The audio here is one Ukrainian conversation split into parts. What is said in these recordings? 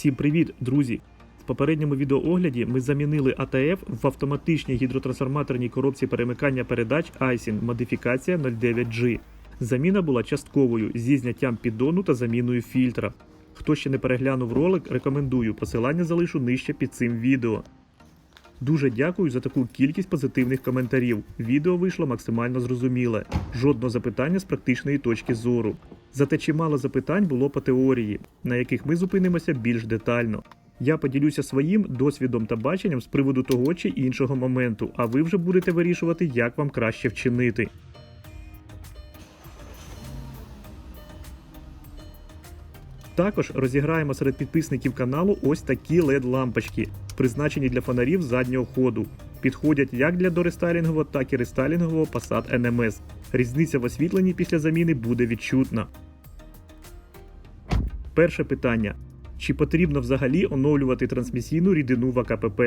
Всім привіт, друзі! В попередньому відеоогляді ми замінили АТФ в автоматичній гідротрансформаторній коробці перемикання передач Айсін модифікація 09G. Заміна була частковою зі зняттям піддону та заміною фільтра. Хто ще не переглянув ролик, рекомендую. Посилання залишу нижче під цим відео. Дуже дякую за таку кількість позитивних коментарів. Відео вийшло максимально зрозуміле. Жодного запитання з практичної точки зору. Зате чимало запитань було по теорії, на яких ми зупинимося більш детально. Я поділюся своїм досвідом та баченням з приводу того чи іншого моменту, а ви вже будете вирішувати, як вам краще вчинити. Також розіграємо серед підписників каналу ось такі led лампочки, призначені для фонарів заднього ходу. Підходять як для дорестайлінгового, так і рестайлінгового Passat NMS. Різниця в освітленні після заміни буде відчутна. Перше питання: чи потрібно взагалі оновлювати трансмісійну рідину в АКПП?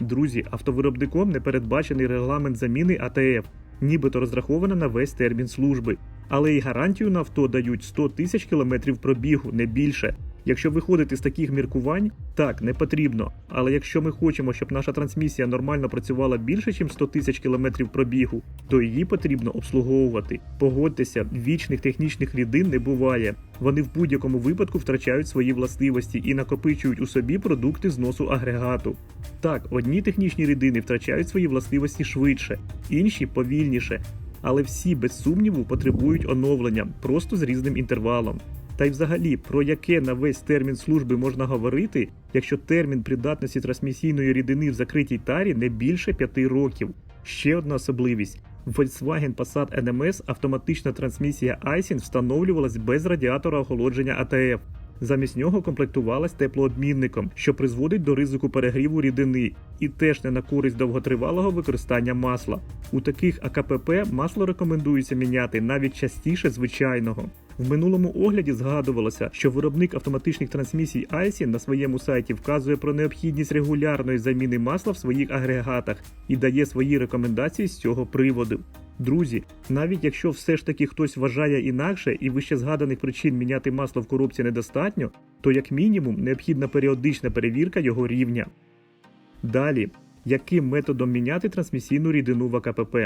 Друзі, автовиробником не передбачений регламент заміни АТФ, нібито розрахована на весь термін служби, але й гарантію на авто дають 100 тисяч кілометрів пробігу, не більше. Якщо виходити з таких міркувань, так не потрібно. Але якщо ми хочемо, щоб наша трансмісія нормально працювала більше, ніж 100 тисяч кілометрів пробігу, то її потрібно обслуговувати. Погодьтеся, вічних технічних рідин не буває. Вони в будь-якому випадку втрачають свої властивості і накопичують у собі продукти зносу агрегату. Так, одні технічні рідини втрачають свої властивості швидше, інші повільніше. Але всі без сумніву потребують оновлення просто з різним інтервалом. Та й взагалі, про яке на весь термін служби можна говорити, якщо термін придатності трансмісійної рідини в закритій тарі не більше 5 років. Ще одна особливість: Volkswagen Passat NMS автоматична трансмісія Айсін встановлювалась без радіатора охолодження АТФ. Замість нього комплектувалась теплообмінником, що призводить до ризику перегріву рідини, і теж не на користь довготривалого використання масла. У таких АКПП масло рекомендується міняти навіть частіше звичайного. В минулому огляді згадувалося, що виробник автоматичних трансмісій IC на своєму сайті вказує про необхідність регулярної заміни масла в своїх агрегатах і дає свої рекомендації з цього приводу. Друзі, навіть якщо все ж таки хтось вважає інакше і вище згаданих причин міняти масло в коробці недостатньо, то як мінімум необхідна періодична перевірка його рівня. Далі, яким методом міняти трансмісійну рідину в АКПП?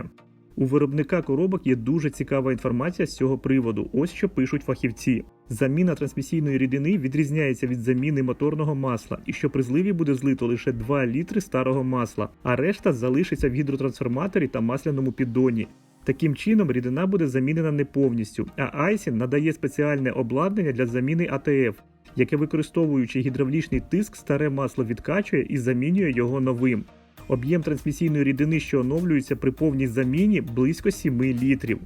У виробника коробок є дуже цікава інформація з цього приводу. Ось що пишуть фахівці. Заміна трансмісійної рідини відрізняється від заміни моторного масла, і що при зливі буде злито лише 2 літри старого масла, а решта залишиться в гідротрансформаторі та масляному піддоні. Таким чином, рідина буде замінена не повністю, а Айсін надає спеціальне обладнання для заміни АТФ, яке використовуючи гідравлічний тиск, старе масло відкачує і замінює його новим. Об'єм трансмісійної рідини, що оновлюється при повній заміні, близько 7 літрів.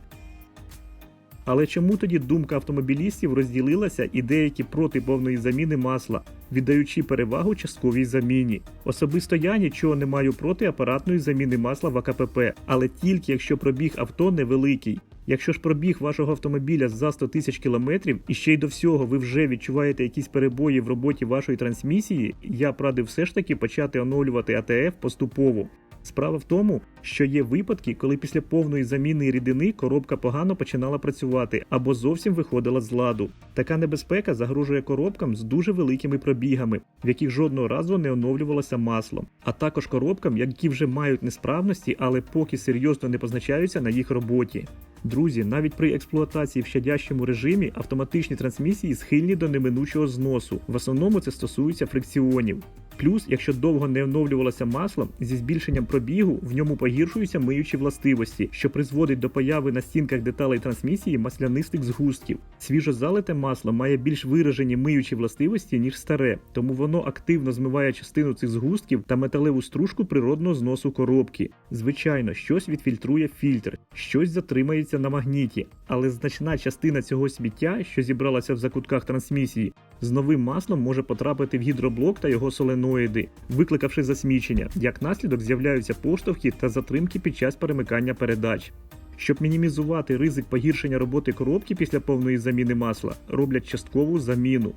Але чому тоді думка автомобілістів розділилася і деякі проти повної заміни масла, віддаючи перевагу частковій заміні? Особисто я нічого не маю проти апаратної заміни масла в АКПП, але тільки якщо пробіг авто невеликий. Якщо ж пробіг вашого автомобіля за 100 тисяч кілометрів і ще й до всього ви вже відчуваєте якісь перебої в роботі вашої трансмісії, я б радив все ж таки почати оновлювати АТФ поступово. Справа в тому, що є випадки, коли після повної заміни рідини коробка погано починала працювати або зовсім виходила з ладу. Така небезпека загрожує коробкам з дуже великими пробігами, в яких жодного разу не оновлювалося масло, а також коробкам, які вже мають несправності, але поки серйозно не позначаються на їх роботі. Друзі, навіть при експлуатації в щадящому режимі автоматичні трансмісії схильні до неминучого зносу. В основному це стосується фрикціонів. Плюс, якщо довго не оновлювалося масло, зі збільшенням пробігу в ньому погіршуються миючі властивості, що призводить до появи на стінках деталей трансмісії маслянистих згустків. Свіжо залите масло має більш виражені миючі властивості, ніж старе, тому воно активно змиває частину цих згустків та металеву стружку природного зносу коробки. Звичайно, щось відфільтрує фільтр, щось затримається на магніті, але значна частина цього сміття, що зібралася в закутках трансмісії, з новим маслом може потрапити в гідроблок та його соленоїди, викликавши засмічення. Як наслідок з'являються поштовхи та затримки під час перемикання передач. Щоб мінімізувати ризик погіршення роботи коробки після повної заміни масла, роблять часткову заміну.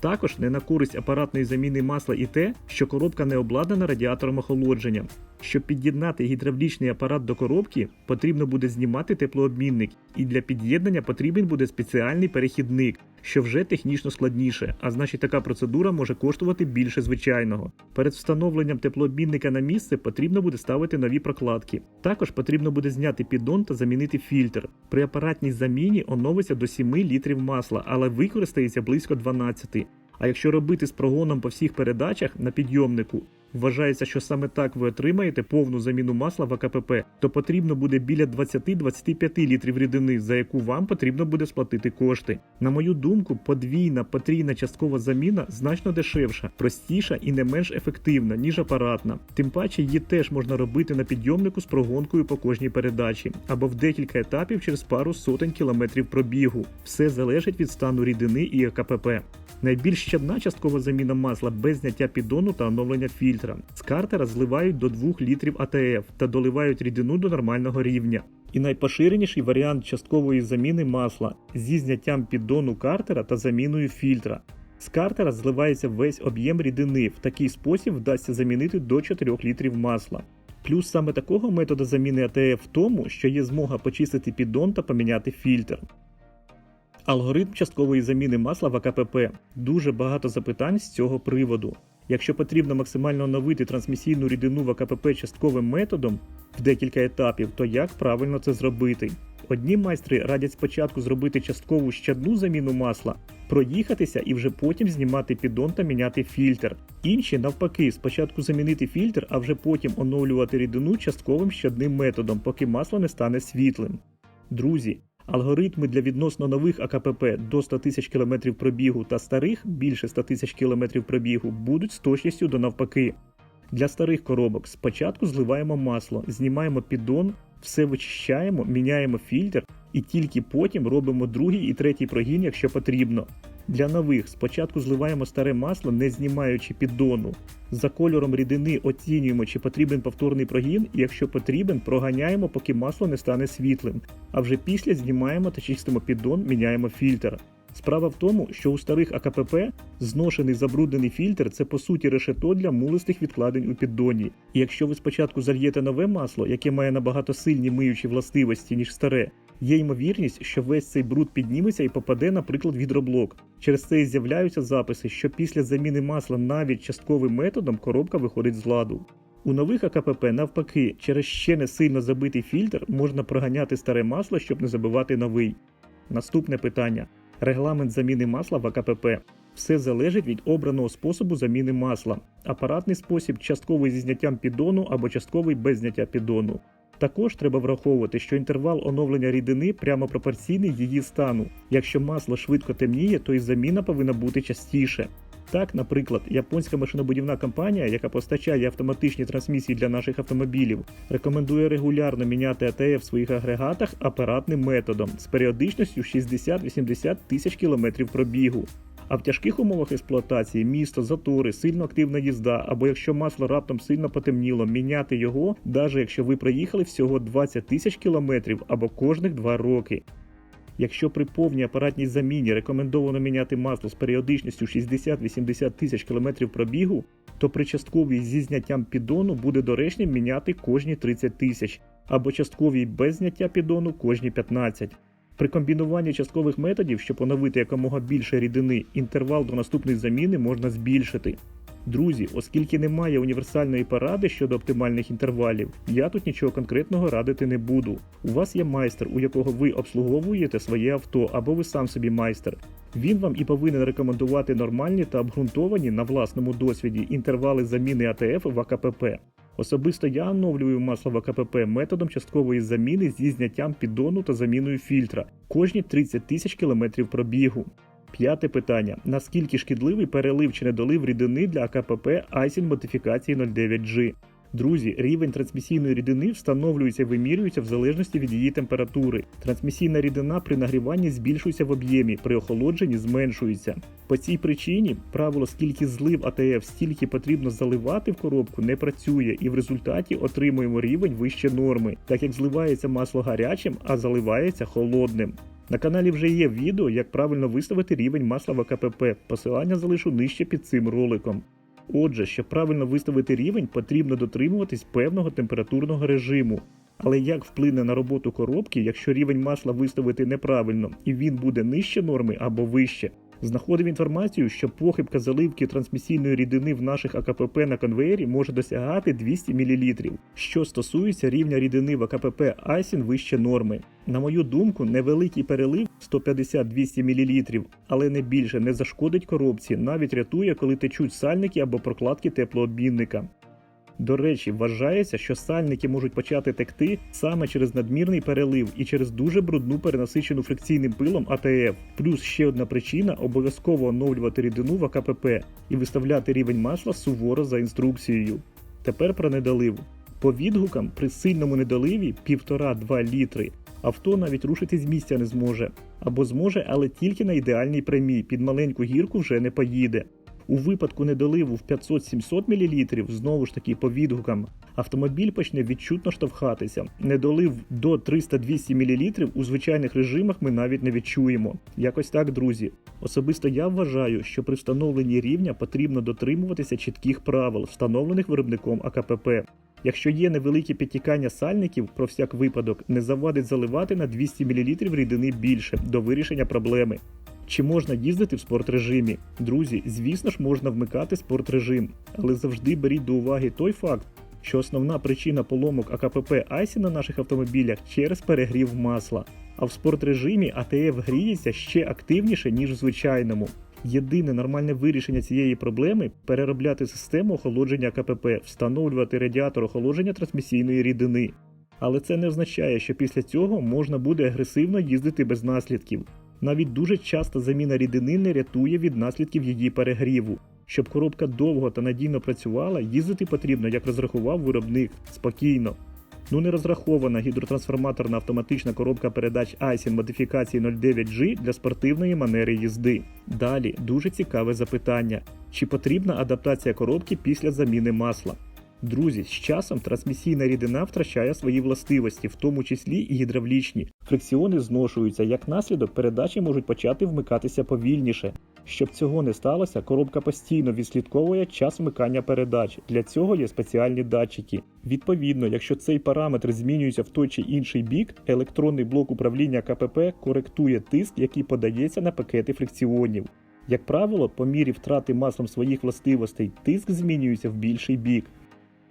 Також не на користь апаратної заміни масла і те, що коробка не обладнана радіатором охолодження. Щоб під'єднати гідравлічний апарат до коробки, потрібно буде знімати теплообмінник, і для під'єднання потрібен буде спеціальний перехідник, що вже технічно складніше, а значить така процедура може коштувати більше звичайного. Перед встановленням теплообмінника на місце потрібно буде ставити нові прокладки. Також потрібно буде зняти піддон та замінити фільтр. При апаратній заміні оновиться до 7 літрів масла, але використається близько 12. А якщо робити з прогоном по всіх передачах на підйомнику, вважається, що саме так ви отримаєте повну заміну масла в АКПП, то потрібно буде біля 20-25 літрів рідини, за яку вам потрібно буде сплатити кошти. На мою думку, подвійна потрійна часткова заміна значно дешевша, простіша і не менш ефективна, ніж апаратна. Тим паче її теж можна робити на підйомнику з прогонкою по кожній передачі або в декілька етапів через пару сотень кілометрів пробігу. Все залежить від стану рідини і АКПП. Найбільш щадна часткова заміна масла без зняття піддону та оновлення фільтра. З картера зливають до 2 літрів АТФ та доливають рідину до нормального рівня. І найпоширеніший варіант часткової заміни масла зі зняттям піддону картера та заміною фільтра. З картера зливається весь об'єм рідини. В такий спосіб вдасться замінити до 4 літрів масла. Плюс саме такого методу заміни АТФ в тому, що є змога почистити піддон та поміняти фільтр. Алгоритм часткової заміни масла в АКПП. Дуже багато запитань з цього приводу. Якщо потрібно максимально оновити трансмісійну рідину в АКПП частковим методом в декілька етапів, то як правильно це зробити? Одні майстри радять спочатку зробити часткову щадну заміну масла, проїхатися і вже потім знімати піддон та міняти фільтр. Інші, навпаки, спочатку замінити фільтр, а вже потім оновлювати рідину частковим щадним методом, поки масло не стане світлим. Друзі, Алгоритми для відносно нових АКПП до 100 тисяч км пробігу та старих більше 100 тисяч км пробігу будуть з точністю до навпаки. Для старих коробок спочатку зливаємо масло, знімаємо піддон, все вичищаємо, міняємо фільтр і тільки потім робимо другий і третій прогін, якщо потрібно. Для нових спочатку зливаємо старе масло, не знімаючи піддону. За кольором рідини оцінюємо, чи потрібен повторний прогін, і якщо потрібен, проганяємо, поки масло не стане світлим. А вже після знімаємо та чистимо піддон, міняємо фільтр. Справа в тому, що у старих АКПП зношений забруднений фільтр це по суті решето для мулистих відкладень у піддоні. І якщо ви спочатку зальєте нове масло, яке має набагато сильні миючі властивості, ніж старе, є ймовірність, що весь цей бруд підніметься і попаде, наприклад, в гідроблок. Через це і з'являються записи, що після заміни масла навіть частковим методом коробка виходить з ладу. У нових АКПП, навпаки, через ще не сильно забитий фільтр можна проганяти старе масло, щоб не забивати новий. Наступне питання: регламент заміни масла в АКПП. Все залежить від обраного способу заміни масла. Апаратний спосіб частковий зі зняттям піддону або частковий без зняття піддону. Також треба враховувати, що інтервал оновлення рідини прямо пропорційний її стану. Якщо масло швидко темніє, то і заміна повинна бути частіше. Так, наприклад, японська машинобудівна компанія, яка постачає автоматичні трансмісії для наших автомобілів, рекомендує регулярно міняти АТФ в своїх агрегатах апаратним методом з періодичністю 60-80 тисяч кілометрів пробігу. А в тяжких умовах експлуатації місто, затори, сильно активна їзда, або якщо масло раптом сильно потемніло, міняти його, навіть якщо ви проїхали всього 20 тисяч кілометрів або кожних 2 роки. Якщо при повній апаратній заміні рекомендовано міняти масло з періодичністю 60-80 тисяч кілометрів пробігу, то при частковій зі зняттям піддону буде доречним міняти кожні 30 тисяч, або частковій без зняття піддону кожні 15. При комбінуванні часткових методів, щоб оновити якомога більше рідини, інтервал до наступної заміни можна збільшити. Друзі, оскільки немає універсальної поради щодо оптимальних інтервалів, я тут нічого конкретного радити не буду. У вас є майстер, у якого ви обслуговуєте своє авто, або ви сам собі майстер. Він вам і повинен рекомендувати нормальні та обґрунтовані на власному досвіді інтервали заміни АТФ в АКПП. Особисто я оновлюю масло в АКПП методом часткової заміни зі зняттям піддону та заміною фільтра кожні 30 тисяч кілометрів пробігу. П'яте питання: наскільки шкідливий перелив чи недолив рідини для АКПП Айсін модифікації 09G? Друзі, рівень трансмісійної рідини встановлюється і вимірюється в залежності від її температури. Трансмісійна рідина при нагріванні збільшується в об'ємі, при охолодженні зменшується. По цій причині правило, скільки злив АТФ, стільки потрібно заливати в коробку, не працює, і в результаті отримуємо рівень вище норми, так як зливається масло гарячим, а заливається холодним. На каналі вже є відео, як правильно виставити рівень масла в АКПП. Посилання залишу нижче під цим роликом. Отже, щоб правильно виставити рівень, потрібно дотримуватись певного температурного режиму. Але як вплине на роботу коробки, якщо рівень масла виставити неправильно і він буде нижче норми або вище? Знаходив інформацію, що похибка заливки трансмісійної рідини в наших АКПП на конвеєрі може досягати 200 мл. Що стосується рівня рідини в АКПП Айсін вище норми. На мою думку, невеликий перелив 150-200 мл, але не більше не зашкодить коробці, навіть рятує, коли течуть сальники або прокладки теплообмінника. До речі, вважається, що сальники можуть почати текти саме через надмірний перелив і через дуже брудну перенасичену фрикційним пилом АТФ. Плюс ще одна причина обов'язково оновлювати рідину в АКПП і виставляти рівень масла суворо за інструкцією. Тепер про недолив. По відгукам, при сильному недоливі 1,5-2 літри авто навіть рушити з місця не зможе. Або зможе, але тільки на ідеальній прямій, під маленьку гірку вже не поїде. У випадку недоливу в 500-700 мл, знову ж таки по відгукам, автомобіль почне відчутно штовхатися. Недолив до 300-200 мл у звичайних режимах ми навіть не відчуємо. Якось так, друзі. Особисто я вважаю, що при встановленні рівня потрібно дотримуватися чітких правил, встановлених виробником АКПП. Якщо є невеликі підтікання сальників, про всяк випадок, не завадить заливати на 200 мл рідини більше до вирішення проблеми. Чи можна їздити в спортрежимі? Друзі, звісно ж, можна вмикати спортрежим, але завжди беріть до уваги той факт, що основна причина поломок АКПП Айсі на наших автомобілях через перегрів масла. А в спортрежимі АТФ гріється ще активніше, ніж в звичайному. Єдине нормальне вирішення цієї проблеми переробляти систему охолодження КПП, встановлювати радіатор охолодження трансмісійної рідини. Але це не означає, що після цього можна буде агресивно їздити без наслідків. Навіть дуже часто заміна рідини не рятує від наслідків її перегріву. Щоб коробка довго та надійно працювала, їздити потрібно, як розрахував виробник, спокійно. Ну не розрахована гідротрансформаторна автоматична коробка передач Aisin модифікації 09G для спортивної манери їзди. Далі дуже цікаве запитання: чи потрібна адаптація коробки після заміни масла? Друзі, з часом трансмісійна рідина втрачає свої властивості, в тому числі і гідравлічні. Фрикціони зношуються, як наслідок передачі можуть почати вмикатися повільніше. Щоб цього не сталося, коробка постійно відслідковує час вмикання передач. Для цього є спеціальні датчики. Відповідно, якщо цей параметр змінюється в той чи інший бік, електронний блок управління КПП коректує тиск, який подається на пакети фрикціонів. Як правило, по мірі втрати маслом своїх властивостей, тиск змінюється в більший бік.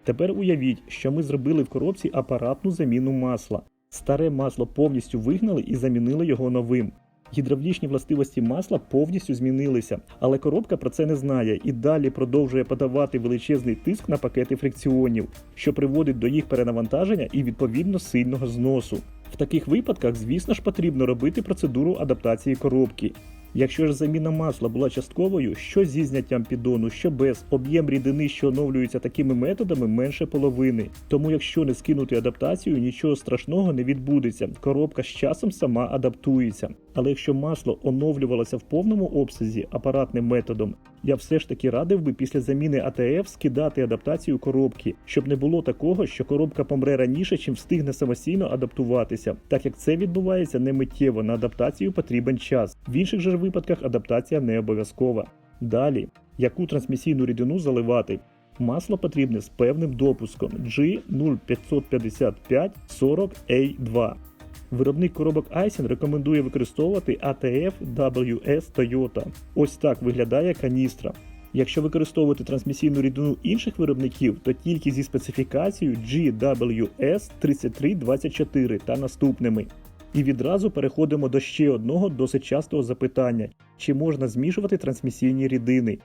Тепер уявіть, що ми зробили в коробці апаратну заміну масла. Старе масло повністю вигнали і замінили його новим. Гідравлічні властивості масла повністю змінилися, але коробка про це не знає і далі продовжує подавати величезний тиск на пакети фрикціонів, що приводить до їх перенавантаження і відповідно сильного зносу. В таких випадках, звісно ж, потрібно робити процедуру адаптації коробки. Якщо ж заміна масла була частковою, що зі зняттям піддону, що без, об'єм рідини, що оновлюється такими методами, менше половини. Тому, якщо не скинути адаптацію, нічого страшного не відбудеться. Коробка з часом сама адаптується. Але якщо масло оновлювалося в повному обсязі апаратним методом, я все ж таки радив би після заміни АТФ скидати адаптацію коробки, щоб не було такого, що коробка помре раніше, чим встигне самостійно адаптуватися, так як це відбувається не миттєво, на адаптацію потрібен час. В інших же випадках адаптація не обов'язкова. Далі, яку трансмісійну рідину заливати? Масло потрібне з певним допуском G0555 40A2. Виробник коробок Aisin рекомендує використовувати ATF WS Toyota. Ось так виглядає каністра. Якщо використовувати трансмісійну рідину інших виробників, то тільки зі специфікацією GWS 3324 та наступними. І відразу переходимо до ще одного досить частого запитання: чи можна змішувати трансмісійні рідини?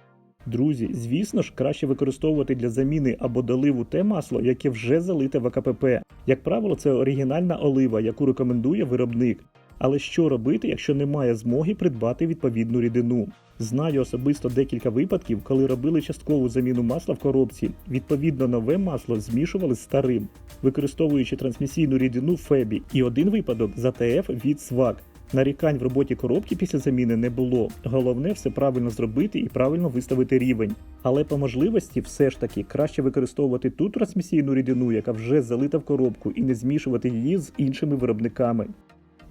Друзі, звісно ж, краще використовувати для заміни або доливу те масло, яке вже залите в АКПП. Як правило, це оригінальна олива, яку рекомендує виробник. Але що робити, якщо немає змоги придбати відповідну рідину? Знаю особисто декілька випадків, коли робили часткову заміну масла в коробці. Відповідно, нове масло змішували з старим, використовуючи трансмісійну рідину Фебі, і один випадок з АТФ від СВАК. Нарікань в роботі коробки після заміни не було. Головне все правильно зробити і правильно виставити рівень. Але по можливості все ж таки краще використовувати ту трансмісійну рідину, яка вже залита в коробку, і не змішувати її з іншими виробниками.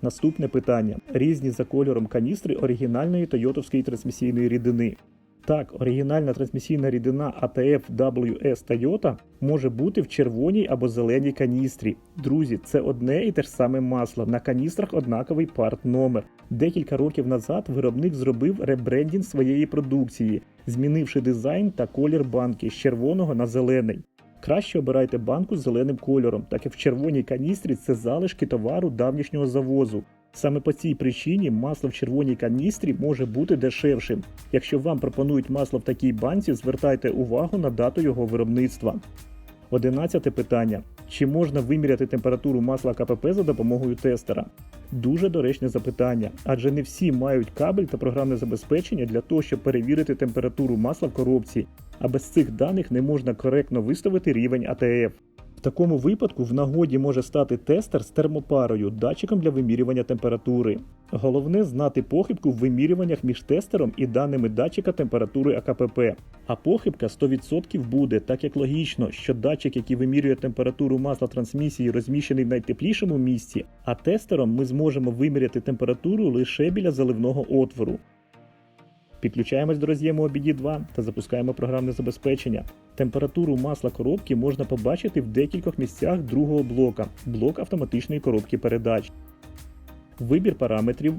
Наступне питання: різні за кольором каністри оригінальної тойотовської трансмісійної рідини. Так, оригінальна трансмісійна рідина ATF WS Toyota може бути в червоній або зеленій каністрі. Друзі, це одне і те ж саме масло. На каністрах однаковий парт номер. Декілька років назад виробник зробив ребрендінг своєї продукції, змінивши дизайн та колір банки з червоного на зелений. Краще обирайте банку з зеленим кольором, так як в червоній каністрі це залишки товару давнішнього завозу. Саме по цій причині масло в червоній каністрі може бути дешевшим. Якщо вам пропонують масло в такій банці, звертайте увагу на дату його виробництва. Одинадцяте питання: чи можна виміряти температуру масла КПП за допомогою тестера? Дуже доречне запитання, адже не всі мають кабель та програмне забезпечення для того, щоб перевірити температуру масла в коробці, а без цих даних не можна коректно виставити рівень АТФ. В такому випадку в нагоді може стати тестер з термопарою, датчиком для вимірювання температури. Головне знати похибку в вимірюваннях між тестером і даними датчика температури АКПП. А похибка 100% буде, так як логічно, що датчик, який вимірює температуру масла трансмісії, розміщений в найтеплішому місці, а тестером ми зможемо виміряти температуру лише біля заливного отвору. Підключаємось до роз'єму OBD 2 та запускаємо програмне забезпечення. Температуру масла коробки можна побачити в декількох місцях другого блока блок автоматичної коробки передач. Вибір параметрів.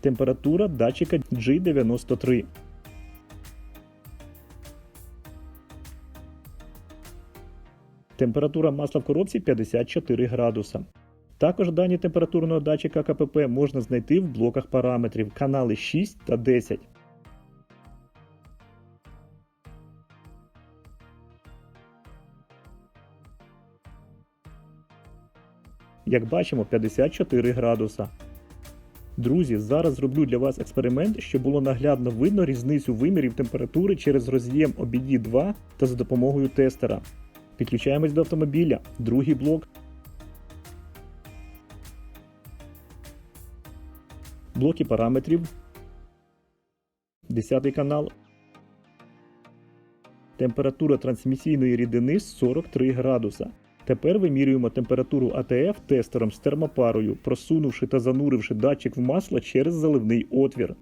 Температура датчика G93. Температура масла в коробці 54 градуса. Також дані температурного датчика КПП можна знайти в блоках параметрів канали 6 та 10. Як бачимо, 54 градуса. Друзі, зараз зроблю для вас експеримент, щоб було наглядно видно різницю вимірів температури через роз'єм OBD 2 та за допомогою тестера. Підключаємось до автомобіля. Другий блок. Блоки параметрів. 10 канал. Температура трансмісійної рідини 43 градуса. Тепер вимірюємо температуру АТФ тестером з термопарою, просунувши та зануривши датчик в масло через заливний отвір.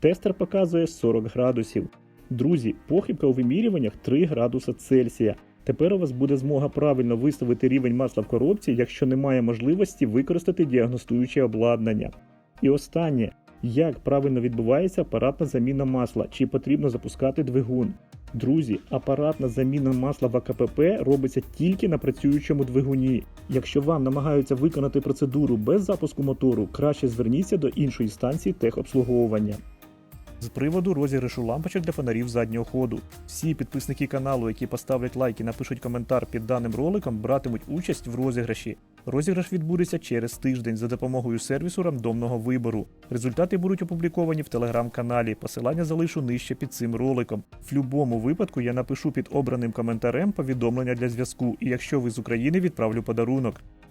Тестер показує 40 градусів. Друзі, похибка у вимірюваннях 3 градуса Цельсія. Тепер у вас буде змога правильно виставити рівень масла в коробці, якщо немає можливості використати діагностуюче обладнання. І останнє, як правильно відбувається апаратна заміна масла, чи потрібно запускати двигун. Друзі, апаратна заміна масла в АКПП робиться тільки на працюючому двигуні. Якщо вам намагаються виконати процедуру без запуску мотору, краще зверніться до іншої станції техобслуговування. З приводу розіграшу лампочок для фонарів заднього ходу. Всі підписники каналу, які поставлять лайк і напишуть коментар під даним роликом, братимуть участь в розіграші. Розіграш відбудеться через тиждень за допомогою сервісу рандомного вибору. Результати будуть опубліковані в телеграм-каналі. Посилання залишу нижче під цим роликом. В будь-якому випадку я напишу під обраним коментарем повідомлення для зв'язку, і якщо ви з України, відправлю подарунок.